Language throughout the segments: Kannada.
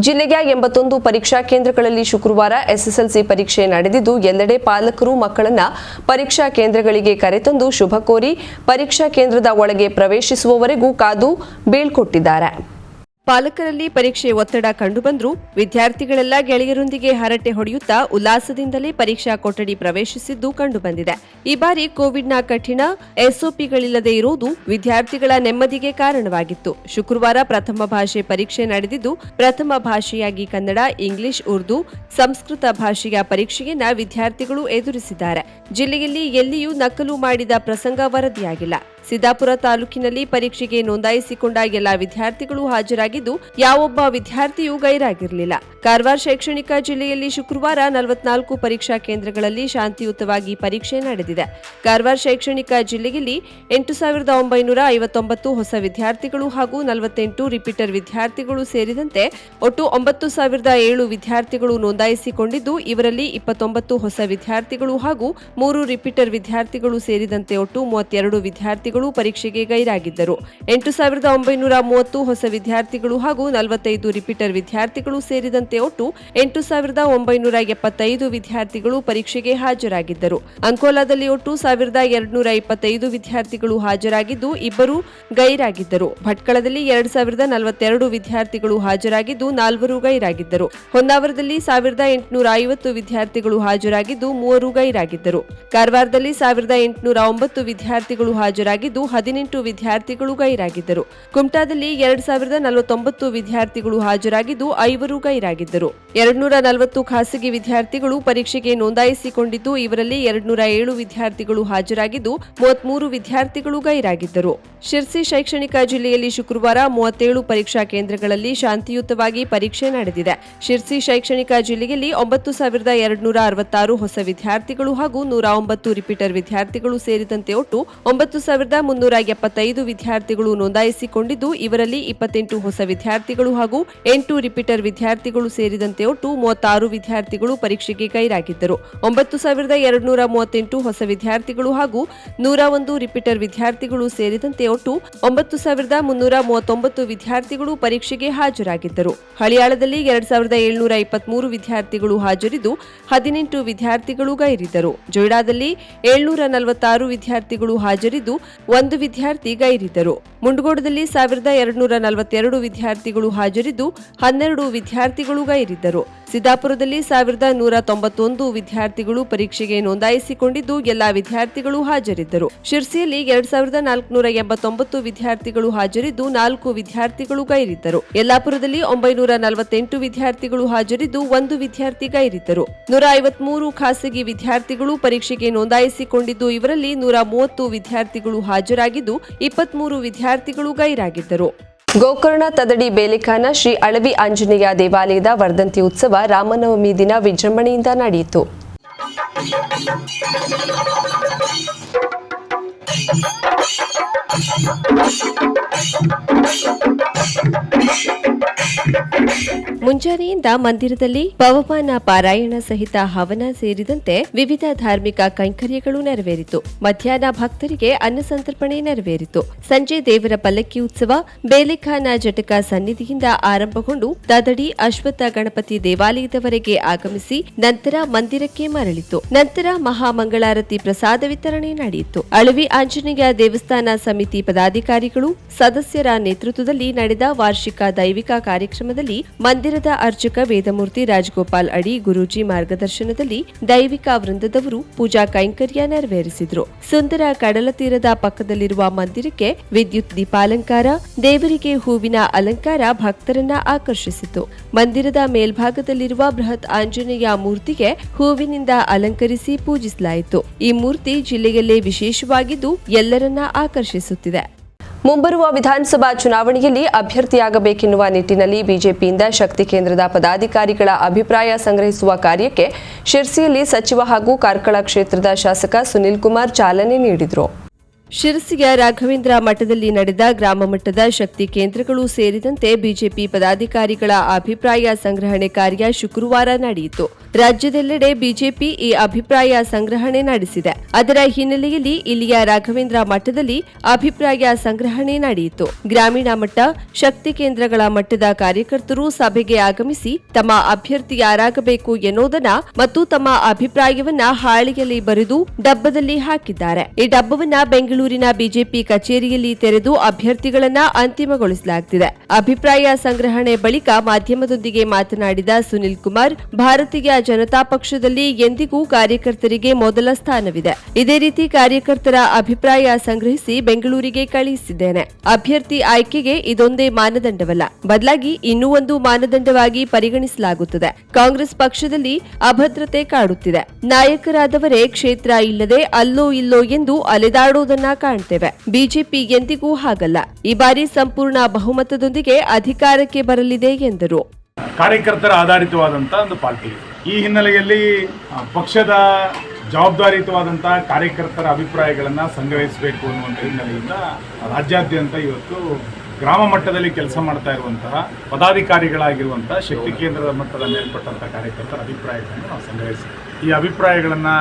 ಜಿಲ್ಲೆಯ ಎಂಬತ್ತೊಂದು ಪರೀಕ್ಷಾ ಕೇಂದ್ರಗಳಲ್ಲಿ ಶುಕ್ರವಾರ ಎಸ್ಎಸ್ಎಲ್ಸಿ ಪರೀಕ್ಷೆ ನಡೆದಿದ್ದು, ಎಲ್ಲೆಡೆ ಪಾಲಕರು ಮಕ್ಕಳನ್ನ ಪರೀಕ್ಷಾ ಕೇಂದ್ರಗಳಿಗೆ ಕರೆತಂದು ಶುಭ ಕೋರಿ ಪರೀಕ್ಷಾ ಕೇಂದ್ರದ ಒಳಗೆ ಪ್ರವೇಶಿಸುವವರೆಗೂ ಕಾದು ಬೀಳ್ಕೊಟ್ಟಿದ್ದಾರೆ. ಪಾಲಕರಲ್ಲಿ ಪರೀಕ್ಷೆ ಒತ್ತಡ ಕಂಡುಬಂದರೂ ವಿದ್ಯಾರ್ಥಿಗಳೆಲ್ಲ ಗೆಳೆಯರೊಂದಿಗೆ ಹರಟೆ ಹೊಡೆಯುತ್ತಾ ಉಲ್ಲಾಸದಿಂದಲೇ ಪರೀಕ್ಷಾ ಕೊಠಡಿ ಪ್ರವೇಶಿಸಿದ್ದು ಕಂಡುಬಂದಿದೆ. ಈ ಬಾರಿ ಕೋವಿಡ್ನ ಕಠಿಣ ಎಸ್ಒಪಿಗಳಿಲ್ಲದೆ ಇರುವುದು ವಿದ್ಯಾರ್ಥಿಗಳ ನೆಮ್ಮದಿಗೆ ಕಾರಣವಾಗಿತ್ತು. ಶುಕ್ರವಾರ ಪ್ರಥಮ ಭಾಷೆ ಪರೀಕ್ಷೆ ನಡೆದಿದ್ದು ಪ್ರಥಮ ಭಾಷೆಯಾಗಿ ಕನ್ನಡ, ಇಂಗ್ಲಿಷ್, ಉರ್ದು, ಸಂಸ್ಕೃತ ಭಾಷೆಯ ಪರೀಕ್ಷೆಯನ್ನ ವಿದ್ಯಾರ್ಥಿಗಳು ಎದುರಿಸಿದ್ದಾರೆ. ಜಿಲ್ಲೆಯಲ್ಲಿ ಎಲ್ಲಿಯೂ ನಕಲು ಮಾಡಿದ ಪ್ರಸಂಗ ವರದಿಯಾಗಿಲ್ಲ. ಸಿದ್ದಾಪುರ ತಾಲೂಕಿನಲ್ಲಿ ಪರೀಕ್ಷೆಗೆ ನೋಂದಾಯಿಸಿಕೊಂಡ ಎಲ್ಲ ವಿದ್ಯಾರ್ಥಿಗಳು ಹಾಜರಾಗಿದ್ದು, ಯಾವೊಬ್ಬ ವಿದ್ಯಾರ್ಥಿಯೂ ಗೈರಾಗಿರಲಿಲ್ಲ. ಕಾರವಾರ ಶೈಕ್ಷಣಿಕ ಜಿಲ್ಲೆಯಲ್ಲಿ ಶುಕ್ರವಾರ ನಲವತ್ನಾಲ್ಕು ಪರೀಕ್ಷಾ ಕೇಂದ್ರಗಳಲ್ಲಿ ಶಾಂತಿಯುತವಾಗಿ ಪರೀಕ್ಷೆ ನಡೆದಿದೆ. ಕಾರವಾರ ಶೈಕ್ಷಣಿಕ ಜಿಲ್ಲೆಯಲ್ಲಿ ಎಂಟು ಸಾವಿರದ ಒಂಬೈನೂರ ಐವತ್ತೊಂಬತ್ತು ಹೊಸ ವಿದ್ಯಾರ್ಥಿಗಳು ಹಾಗೂ ನಲವತ್ತೆಂಟು ರಿಪೀಟರ್ ವಿದ್ಯಾರ್ಥಿಗಳು ಸೇರಿದಂತೆ ಒಟ್ಟು ಒಂಬತ್ತು ಸಾವಿರದ ಏಳು ವಿದ್ಯಾರ್ಥಿಗಳು ನೋಂದಾಯಿಸಿಕೊಂಡಿದ್ದು, ಇವರಲ್ಲಿ ಇಪ್ಪತ್ತೊಂಬತ್ತು ಹೊಸ ವಿದ್ಯಾರ್ಥಿಗಳು ಹಾಗೂ ಮೂರು ರಿಪೀಟರ್ ವಿದ್ಯಾರ್ಥಿಗಳು ಸೇರಿದಂತೆ ಒಟ್ಟು ಮೂವತ್ತೆರಡು ವಿದ್ಯಾರ್ಥಿಗಳು ಪರೀಕ್ಷೆಗೆ ಗೈರಾಗಿದ್ದರು. ಎಂಟು ಸಾವಿರದ ಒಂಬೈನೂರ ಮೂವತ್ತು ಹೊಸ ವಿದ್ಯಾರ್ಥಿಗಳು ಹಾಗೂ ನಲವತ್ತೈದು ರಿಪೀಟರ್ ವಿದ್ಯಾರ್ಥಿಗಳು ಸೇರಿದಂತೆ ಒಟ್ಟು ಎಂಟು ಸಾವಿರದ ಒಂಬೈನೂರ ಎಪ್ಪತ್ತೈದು ವಿದ್ಯಾರ್ಥಿಗಳು ಪರೀಕ್ಷೆಗೆ ಹಾಜರಾಗಿದ್ದರು. ಅಂಕೋಲಾದಲ್ಲಿ ಒಟ್ಟು ಸಾವಿರದ ಎರಡುನೂರ ಇಪ್ಪತ್ತೈದು ವಿದ್ಯಾರ್ಥಿಗಳು ಹಾಜರಾಗಿದ್ದು, ಇಬ್ಬರು ಗೈರಾಗಿದ್ದರು. ಭಟ್ಕಳದಲ್ಲಿ ಎರಡ್ ಸಾವಿರದ ನಲವತ್ತೆರಡು ವಿದ್ಯಾರ್ಥಿಗಳು ಹಾಜರಾಗಿದ್ದು, ನಾಲ್ವರು ಗೈರಾಗಿದ್ದರು. ಹೊನ್ನಾವರದಲ್ಲಿ ಸಾವಿರದ ಎಂಟುನೂರ ಐವತ್ತು ವಿದ್ಯಾರ್ಥಿಗಳು ಹಾಜರಾಗಿದ್ದು, ಮೂವರು ಗೈರಾಗಿದ್ದರು. ಕಾರವಾರದಲ್ಲಿ ಸಾವಿರದ ಎಂಟುನೂರ ಒಂಬತ್ತು ವಿದ್ಯಾರ್ಥಿಗಳು ಹಾಜರಾಗಿದ್ದು ಹದಿನೆಂಟು ವಿದ್ಯಾರ್ಥಿಗಳು ಗೈರಾಗಿದ್ದರು. ಕುಮಟಾದಲ್ಲಿ ಎರಡ್ ಸಾವಿರದ ನಲವತ್ತೊಂಬತ್ತು ವಿದ್ಯಾರ್ಥಿಗಳು ಹಾಜರಾಗಿದ್ದು ಐವರು ಗೈರಾಗಿದ್ದರು. ಎರಡ್ನೂರ ನಲವತ್ತು ಖಾಸಗಿ ವಿದ್ಯಾರ್ಥಿಗಳು ಪರೀಕ್ಷೆಗೆ ನೋಂದಾಯಿಸಿಕೊಂಡಿದ್ದು ಇವರಲ್ಲಿ ಎರಡ್ನೂರ ಏಳು ವಿದ್ಯಾರ್ಥಿಗಳು ಹಾಜರಾಗಿದ್ದು ಮೂವತ್ಮೂರು ವಿದ್ಯಾರ್ಥಿಗಳು ಗೈರಾಗಿದ್ದರು. ಶಿರ್ಸಿ ಶೈಕ್ಷಣಿಕ ಜಿಲ್ಲೆಯಲ್ಲಿ ಶುಕ್ರವಾರ ಮೂವತ್ತೇಳು ಪರೀಕ್ಷಾ ಕೇಂದ್ರಗಳಲ್ಲಿ ಶಾಂತಿಯುತವಾಗಿ ಪರೀಕ್ಷೆ ನಡೆದಿದೆ. ಶಿರ್ಸಿ ಶೈಕ್ಷಣಿಕ ಜಿಲ್ಲೆಯಲ್ಲಿ ಒಂಬತ್ತು ಸಾವಿರದ ಎರಡ್ನೂರ ಅರವತ್ತಾರು ಹೊಸ ವಿದ್ಯಾರ್ಥಿಗಳು ಹಾಗೂ ನೂರ ಒಂಬತ್ತು ರಿಪೀಟರ್ ವಿದ್ಯಾರ್ಥಿಗಳು ಸೇರಿದಂತೆ ಒಟ್ಟು ಒಂಬತ್ತು ಸಾವಿರದ ಮುನ್ನೂರ ಎಪ್ಪತ್ತೈದು ವಿದ್ಯಾರ್ಥಿಗಳು ನೋಂದಾಯಿಸಿಕೊಂಡಿದ್ದು, ಇವರಲ್ಲಿ ಇಪ್ಪತ್ತೆಂಟು ಹೊಸ ವಿದ್ಯಾರ್ಥಿಗಳು ಹಾಗೂ ಎಂಟು ರಿಪೀಟರ್ ವಿದ್ಯಾರ್ಥಿಗಳು ಸೇರಿದಂತೆ ಒಟ್ಟು ಮೂವತ್ತಾರು ವಿದ್ಯಾರ್ಥಿಗಳು ಪರೀಕ್ಷೆಗೆ ಗೈರಾಗಿದ್ದರು ಒಂಬತ್ತು ಸಾವಿರದ ಎರಡುನೂರ ಮೂವತ್ತೆಂಟು ಹೊಸ ವಿದ್ಯಾರ್ಥಿಗಳು ಹಾಗೂ ನೂರ ಒಂದು ರಿಪೀಟರ್ ವಿದ್ಯಾರ್ಥಿಗಳು ಸೇರಿದಂತೆ ಒಟ್ಟು ಒಂಬತ್ತು ಸಾವಿರದ ಮುನ್ನೂರ ಮೂವತ್ತೊಂಬತ್ತು ವಿದ್ಯಾರ್ಥಿಗಳು ಪರೀಕ್ಷೆಗೆ ಹಾಜರಾಗಿದ್ದರು. ಹಳಿಯಾಳದಲ್ಲಿ ಎರಡ್ ಸಾವಿರದ ಏಳುನೂರ ಇಪ್ಪತ್ಮೂರು ವಿದ್ಯಾರ್ಥಿಗಳು ಹಾಜರಿದ್ದು, ಹದಿನೆಂಟು ವಿದ್ಯಾರ್ಥಿಗಳು ಗೈರಿದ್ದರು. ಜೊಯ್ಡಾದಲ್ಲಿ ಏಳ್ನೂರ ನಲವತ್ತಾರು ವಿದ್ಯಾರ್ಥಿಗಳು ಹಾಜರಿದ್ದು ಒಂದು ವಿದ್ಯಾರ್ಥಿ ಗೈರಿದ್ದರು. ಮುಂಡಗೋಡದಲ್ಲಿ ಸಾವಿರದ ಎರಡುನೂರ ನಲವತ್ತೆರಡು ವಿದ್ಯಾರ್ಥಿಗಳು ಹಾಜರಿದ್ದು, ಹನ್ನೆರಡು ವಿದ್ಯಾರ್ಥಿಗಳು ಗೈರಿದ್ದರು. ಸಿದ್ದಾಪುರದಲ್ಲಿ ಸಾವಿರದ ನೂರ ತೊಂಬತ್ತೊಂದು ವಿದ್ಯಾರ್ಥಿಗಳು ಪರೀಕ್ಷೆಗೆ ನೋಂದಾಯಿಸಿಕೊಂಡಿದ್ದು, ಎಲ್ಲಾ ವಿದ್ಯಾರ್ಥಿಗಳು ಹಾಜರಿದ್ದರು. ಶಿರ್ಸಿಯಲ್ಲಿ ಎರಡ್ ಸಾವಿರದ ನಾಲ್ಕುನೂರ ಎಂಬತ್ತೊಂಬತ್ತು ವಿದ್ಯಾರ್ಥಿಗಳು ಹಾಜರಿದ್ದು, ನಾಲ್ಕು ವಿದ್ಯಾರ್ಥಿಗಳು ಗೈರಿದ್ದರು. ಯಲ್ಲಾಪುರದಲ್ಲಿ ಒಂಬೈನೂರ ನಲವತ್ತೆಂಟು ವಿದ್ಯಾರ್ಥಿಗಳು ಹಾಜರಿದ್ದು, ಒಂದು ವಿದ್ಯಾರ್ಥಿ ಗೈರಿದ್ದರು. ನೂರ ಐವತ್ಮೂರು ಖಾಸಗಿ ವಿದ್ಯಾರ್ಥಿಗಳು ಪರೀಕ್ಷೆಗೆ ನೋಂದಾಯಿಸಿಕೊಂಡಿದ್ದು, ಇವರಲ್ಲಿ ನೂರ ಮೂವತ್ತು ವಿದ್ಯಾರ್ಥಿಗಳು ಹಾಜರಾಗಿದ್ದು ಇಪ್ಪತ್ಮೂರು ವಿದ್ಯಾರ್ಥಿಗಳು ಗೈರಾಗಿದ್ದರು. ಗೋಕರ್ಣ ತದಡಿ ಬೇಲಿಖಾನ ಶ್ರೀ ಅಳವಿ ಆಂಜನೇಯ ದೇವಾಲಯದ ವರ್ಧಂತಿ ಉತ್ಸವ ರಾಮನವಮಿ ದಿನ ವಿಜೃಂಭಣೆಯಿಂದ ನಡೆಯಿತು. ಮುಂಜಾನೆಯಿಂದ ಮಂದಿರದಲ್ಲಿ ಪವಮಾನ, ಪಾರಾಯಣ ಸಹಿತ ಹವನ ಸೇರಿದಂತೆ ವಿವಿಧ ಧಾರ್ಮಿಕ ಕೈಂಕರ್ಯಗಳು ನೆರವೇರಿತು. ಮಧ್ಯಾಹ್ನ ಭಕ್ತರಿಗೆ ಅನ್ನ ಸಂತರ್ಪಣೆ ನೆರವೇರಿತು. ಸಂಜೆ ದೇವರ ಪಲ್ಲಕ್ಕಿ ಉತ್ಸವ, ಬೇಲೆಖಾನ ಜಟಕ ಸನ್ನಿಧಿಯಿಂದ ಆರಂಭಗೊಂಡು ದದಡಿ ಅಶ್ವತ್ಥ ಗಣಪತಿ ದೇವಾಲಯದವರೆಗೆ ಆಗಮಿಸಿ ನಂತರ ಮಂದಿರಕ್ಕೆ ಮರಳಿತು. ನಂತರ ಮಹಾಮಂಗಳಾರತಿ ಪ್ರಸಾದ ವಿತರಣೆ ನಡೆಯಿತು. ಅಳವಿ ಆಂಜನೇಯ ದೇವಸ್ಥಾನ ಸಮಿತಿ ಪದಾಧಿಕಾರಿಗಳು, ಸದಸ್ಯರ ನೇತೃತ್ವದಲ್ಲಿ ನಡೆದ ವಾರ್ಷಿಕ ದೈವಿಕ ಕಾರ್ಯಕ್ರಮದಲ್ಲಿ ಮಂದಿರದ ಅರ್ಚಕ ವೇದಮೂರ್ತಿ ರಾಜಗೋಪಾಲ್ ಅಡಿ ಗುರೂಜಿ ಮಾರ್ಗದರ್ಶನದಲ್ಲಿ ದೈವಿಕ ವೃಂದದವರು ಪೂಜಾ ಕೈಂಕರ್ಯ ನೆರವೇರಿಸಿದರು. ಸುಂದರ ಕಡಲ ತೀರದ ಪಕ್ಕದಲ್ಲಿರುವ ಮಂದಿರಕ್ಕೆ ವಿದ್ಯುತ್ ದೀಪಾಲಂಕಾರ, ದೇವರಿಗೆ ಹೂವಿನ ಅಲಂಕಾರ ಭಕ್ತರನ್ನ ಆಕರ್ಷಿಸಿತು. ಮಂದಿರದ ಮೇಲ್ಭಾಗದಲ್ಲಿರುವ ಬೃಹತ್ ಆಂಜನೇಯ ಮೂರ್ತಿಗೆ ಹೂವಿನಿಂದ ಅಲಂಕರಿಸಿ ಪೂಜಿಸಲಾಯಿತು. ಈ ಮೂರ್ತಿ ಜಿಲ್ಲೆಯಲ್ಲೇ ವಿಶೇಷವಾಗಿದ್ದು ಎಲ್ಲರನ್ನ ಆಕರ್ಷಿಸುತ್ತಿದೆ. ಮುಂಬರುವ ವಿಧಾನಸಭಾ ಚುನಾವಣೆಯಲ್ಲಿ ಅಭ್ಯರ್ಥಿಯಾಗಬೇಕೆನ್ನುವ ನಿಟ್ಟಿನಲ್ಲಿ ಬಿಜೆಪಿಯಿಂದ ಶಕ್ತಿ ಕೇಂದ್ರದ ಪದಾಧಿಕಾರಿಗಳ ಅಭಿಪ್ರಾಯ ಸಂಗ್ರಹಿಸುವ ಕಾರ್ಯಕ್ಕೆ ಶಿರ್ಸಿಯಲ್ಲಿ ಸಚಿವ ಹಾಗೂ ಕಾರ್ಕಳ ಕ್ಷೇತ್ರದ ಶಾಸಕ ಸುನಿಲ್ ಕುಮಾರ್ ಚಾಲನೆ ನೀಡಿದರು. ಶಿರಸಿಯ ರಾಘವೇಂದ್ರ ಮಠದಲ್ಲಿ ನಡೆದ ಗ್ರಾಮ ಮಟ್ಟದ ಶಕ್ತಿ ಕೇಂದ್ರಗಳು ಸೇರಿದಂತೆ ಬಿಜೆಪಿ ಪದಾಧಿಕಾರಿಗಳ ಅಭಿಪ್ರಾಯ ಸಂಗ್ರಹಣೆ ಕಾರ್ಯ ಶುಕ್ರವಾರ ನಡೆಯಿತು. ರಾಜ್ಯದೆಲ್ಲೆಡೆ ಬಿಜೆಪಿ ಈ ಅಭಿಪ್ರಾಯ ಸಂಗ್ರಹಣೆ ನಡೆಸಿದೆ. ಅದರ ಹಿನ್ನೆಲೆಯಲ್ಲಿ ಇಲ್ಲಿಯ ರಾಘವೇಂದ್ರ ಮಠದಲ್ಲಿ ಅಭಿಪ್ರಾಯ ಸಂಗ್ರಹಣೆ ನಡೆಯಿತು. ಗ್ರಾಮೀಣ ಮಟ್ಟ, ಶಕ್ತಿ ಕೇಂದ್ರಗಳ ಮಟ್ಟದ ಕಾರ್ಯಕರ್ತರು ಸಭೆಗೆ ಆಗಮಿಸಿ ತಮ್ಮ ಅಭ್ಯರ್ಥಿ ಯಾರಾಗಬೇಕು ಎನ್ನುವುದನ್ನ ಮತ್ತು ತಮ್ಮ ಅಭಿಪ್ರಾಯವನ್ನ ಹಾಳೆಯಲ್ಲಿ ಬರೆದು ಡಬ್ಬದಲ್ಲಿ ಹಾಕಿದ್ದಾರೆ. ಈ ಡಬ್ಬವನ್ನ ಬೆಂಗಳೂರಿನ ಬಿಜೆಪಿ ಕಚೇರಿಯಲ್ಲಿ ತೆರೆದು ಅಭ್ಯರ್ಥಿಗಳನ್ನ ಅಂತಿಮಗೊಳಿಸಲಾಗುತ್ತಿದೆ ಅಭಿಪ್ರಾಯ ಸಂಗ್ರಹಣೆ ಬಳಿಕ ಮಾಧ್ಯಮದೊಂದಿಗೆ ಮಾತನಾಡಿದ ಸುನಿಲ್ ಕುಮಾರ್, ಭಾರತೀಯ ಜನತಾ ಪಕ್ಷದಲ್ಲಿ ಎಂದಿಗೂ ಕಾರ್ಯಕರ್ತರಿಗೆ ಮೊದಲ ಸ್ಥಾನವಿದೆ. ಇದೇ ರೀತಿ ಕಾರ್ಯಕರ್ತರ ಅಭಿಪ್ರಾಯ ಸಂಗ್ರಹಿಸಿ ಬೆಂಗಳೂರಿಗೆ ಕಳುಹಿಸಿದ್ದೇನೆ ಅಭ್ಯರ್ಥಿ ಆಯ್ಕೆಗೆ ಇದೊಂದೇ ಮಾನದಂಡವಲ್ಲ. ಬದಲಾಗಿ ಇನ್ನೂ ಒಂದು ಮಾನದಂಡವಾಗಿ ಪರಿಗಣಿಸಲಾಗುತ್ತದೆ. ಕಾಂಗ್ರೆಸ್ ಪಕ್ಷದಲ್ಲಿ ಅಭದ್ರತೆ ಕಾಡುತ್ತಿದೆ. ನಾಯಕರಾದವರೇ ಕ್ಷೇತ್ರ ಇಲ್ಲದೆ ಅಲ್ಲೋ ಇಲ್ಲೋ ಎಂದು ಅಲೆದಾಡುವುದನ್ನ ಕಾಣ್ತೇವೆ. ಬಿಜೆಪಿ ಎಂದಿಗೂ ಹಾಗಲ್ಲ. ಈ ಬಾರಿ ಸಂಪೂರ್ಣ ಬಹುಮತದೊಂದಿಗೆ ಅಧಿಕಾರಕ್ಕೆ ಬರಲಿದೆ ಎಂದರು. ಕಾರ್ಯಕರ್ತರ ಆಧಾರಿತವಾದಂತಹ ಒಂದು ಪಾರ್ಟಿ ಈ ಹಿನ್ನೆಲೆಯಲ್ಲಿ ಪಕ್ಷದ ಜವಾಬ್ದಾರಿಯುತವಾದಂತಹ ಕಾರ್ಯಕರ್ತರ ಅಭಿಪ್ರಾಯಗಳನ್ನು ಸಂಗ್ರಹಿಸಬೇಕು ಅನ್ನುವಂಥ ಹಿನ್ನೆಲೆಯಿಂದ ರಾಜ್ಯಾದ್ಯಂತ ಇವತ್ತು ಗ್ರಾಮ ಮಟ್ಟದಲ್ಲಿ ಕೆಲಸ ಮಾಡ್ತಾ ಇರುವಂತಹ ಪದಾಧಿಕಾರಿಗಳಾಗಿರುವಂತಹ ಶಕ್ತಿ ಕೇಂದ್ರದ ಮಟ್ಟದ ಮೇಲ್ಪಟ್ಟಂತಹ ಕಾರ್ಯಕರ್ತರ ಅಭಿಪ್ರಾಯಗಳನ್ನು ನಾವು ಸಂಗ್ರಹಿಸಿ ಈ ಅಭಿಪ್ರಾಯಗಳನ್ನು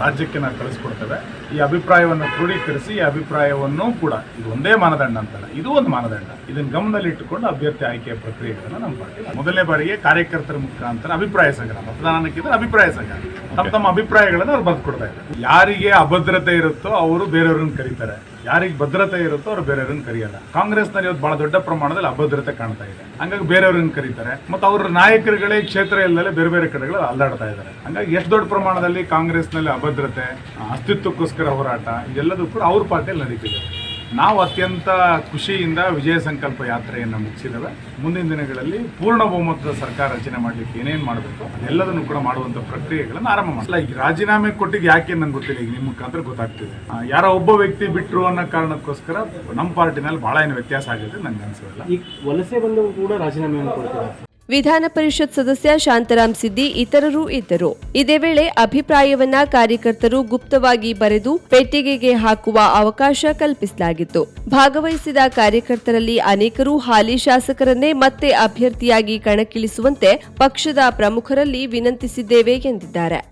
ರಾಜ್ಯಕ್ಕೆ ನಾವು ಕಳಿಸ್ಕೊಡ್ತೇವೆ. ಈ ಅಭಿಪ್ರಾಯವನ್ನು ಕ್ರೋಢೀಕರಿಸಿ ಈ ಅಭಿಪ್ರಾಯವನ್ನು ಕೂಡ ಇದು ಒಂದೇ ಮಾನದಂಡ ಅಂತಲ್ಲ ಇದು ಒಂದು ಮಾನದಂಡ. ಇದನ್ನು ಗಮನದಲ್ಲಿಟ್ಟುಕೊಂಡು ಅಭ್ಯರ್ಥಿ ಆಯ್ಕೆಯ ಪ್ರಕ್ರಿಯೆಗಳನ್ನು ನಮ್ಮ ಪಾರ್ಟಿ ಮೊದಲನೇ ಬಾರಿಗೆ ಕಾರ್ಯಕರ್ತರ ಮುಖಾಂತರ ಅಭಿಪ್ರಾಯ ಸಂಗ್ರಹ ಮತದಾನಕ್ಕಿಂತ ಅಭಿಪ್ರಾಯ ಸಂಗ್ರಹ. ತಮ್ಮ ತಮ್ಮ ಅಭಿಪ್ರಾಯಗಳನ್ನು ಅವ್ರು ಬರ್ಕೊಡ್ತಾ ಕೊಡ್ತಾ ಇದ್ದಾರೆ. ಯಾರಿಗೆ ಅಭದ್ರತೆ ಇರುತ್ತೋ ಅವರು ಬೇರೆಯವ್ರನ್ನ ಕರೀತಾರೆ. ಯಾರಿಗೆ ಭದ್ರತೆ ಇರುತ್ತೋ ಅವ್ರು ಬೇರೆಯವ್ರನ್ನ ಕರೆಯಲ್ಲ. ಕಾಂಗ್ರೆಸ್ನಲ್ಲಿ ಇವತ್ತು ಬಹಳ ದೊಡ್ಡ ಪ್ರಮಾಣದಲ್ಲಿ ಅಭದ್ರತೆ ಕಾಣ್ತಾ ಇದೆ. ಹಂಗಾಗಿ ಬೇರೆಯವ್ರನ್ನ ಕರೀತಾರೆ. ಮತ್ತು ಅವ್ರ ನಾಯಕರುಗಳೇ ಕ್ಷೇತ್ರ ಇಲ್ಲದೆ ಬೇರೆ ಬೇರೆ ಕಡೆಗಳು ಅಲ್ಲಾಡ್ತಾ ಇದ್ದಾರೆ. ಹಂಗಾಗಿ ಎಷ್ಟು ದೊಡ್ಡ ಪ್ರಮಾಣದಲ್ಲಿ ಕಾಂಗ್ರೆಸ್ನಲ್ಲಿ ಅಭದ್ರತೆ, ಅಸ್ತಿತ್ವಕ್ಕೋಸ್ಕರ ಹೋರಾಟ, ಇದೆಲ್ಲದೂ ಕೂಡ ಅವ್ರ ಪಾರ್ಟಿಯಲ್ಲಿ ನಡೀತಿದೆ. ನಾವು ಅತ್ಯಂತ ಖುಷಿಯಿಂದ ವಿಜಯ ಸಂಕಲ್ಪ ಯಾತ್ರೆಯನ್ನು ಮುಗಿಸಿದ್ದೇವೆ. ಮುಂದಿನ ದಿನಗಳಲ್ಲಿ ಪೂರ್ಣ ಬಹುಮತದ ಸರ್ಕಾರ ರಚನೆ ಮಾಡಲಿಕ್ಕೆ ಏನೇನು ಮಾಡಬೇಕು ಎಲ್ಲದನ್ನು ಕೂಡ ಮಾಡುವಂಥ ಪ್ರಕ್ರಿಯೆಗಳನ್ನು ಆರಂಭ ಮಾಡಲ್ಲ ಈಗ ರಾಜೀನಾಮೆ ಕೊಟ್ಟಿದ್ದು ಯಾಕೆ ನಂಗೆ ಗೊತ್ತಿಲ್ಲ, ಈಗ ನಿಮ್ಮ ಮುಖಾಂತರ ಗೊತ್ತಾಗ್ತಿದೆ. ಯಾರೋ ಒಬ್ಬ ವ್ಯಕ್ತಿ ಬಿಟ್ಟರು ಅನ್ನೋ ಕಾರಣಕ್ಕೋಸ್ಕರ ನಮ್ಮ ಪಾರ್ಟಿನಲ್ಲಿ ಭಾಳ ಏನು ವ್ಯತ್ಯಾಸ ಆಗಿದೆ ನನಗೆ ಅನಿಸೋದಿಲ್ಲ. ಈ ವಲಸೆ ಬಂದವರು ಕೂಡ ರಾಜೀನಾಮೆಯನ್ನು ಕೊಡ್ತಾರೆ ವಿಧಾನ ಪರಿಷತ್ ಸದಸ್ಯ ಶಾಂತರಾಮ್ ಸಿದ್ದಿ ಇತರರು ಇದ್ದರು. ಇದೇ ವೇಳೆ ಅಭಿಪ್ರಾಯವನ್ನ ಕಾರ್ಯಕರ್ತರು ಗುಪ್ತವಾಗಿ ಬರೆದು ಪೆಟ್ಟಿಗೆಗೆ ಹಾಕುವ ಅವಕಾಶ ಕಲ್ಪಿಸಲಾಗಿತ್ತು. ಭಾಗವಹಿಸಿದ ಕಾರ್ಯಕರ್ತರಲ್ಲಿ ಅನೇಕರು ಹಾಲಿ ಶಾಸಕರನ್ನೇ ಮತ್ತೆ ಅಭ್ಯರ್ಥಿಯಾಗಿ ಕಣಕ್ಕಿಳಿಸುವಂತೆ ಪಕ್ಷದ ಪ್ರಮುಖರಲ್ಲಿ ವಿನಂತಿಸಿದ್ದೇವೆ ಎಂದಿದ್ದಾರೆ.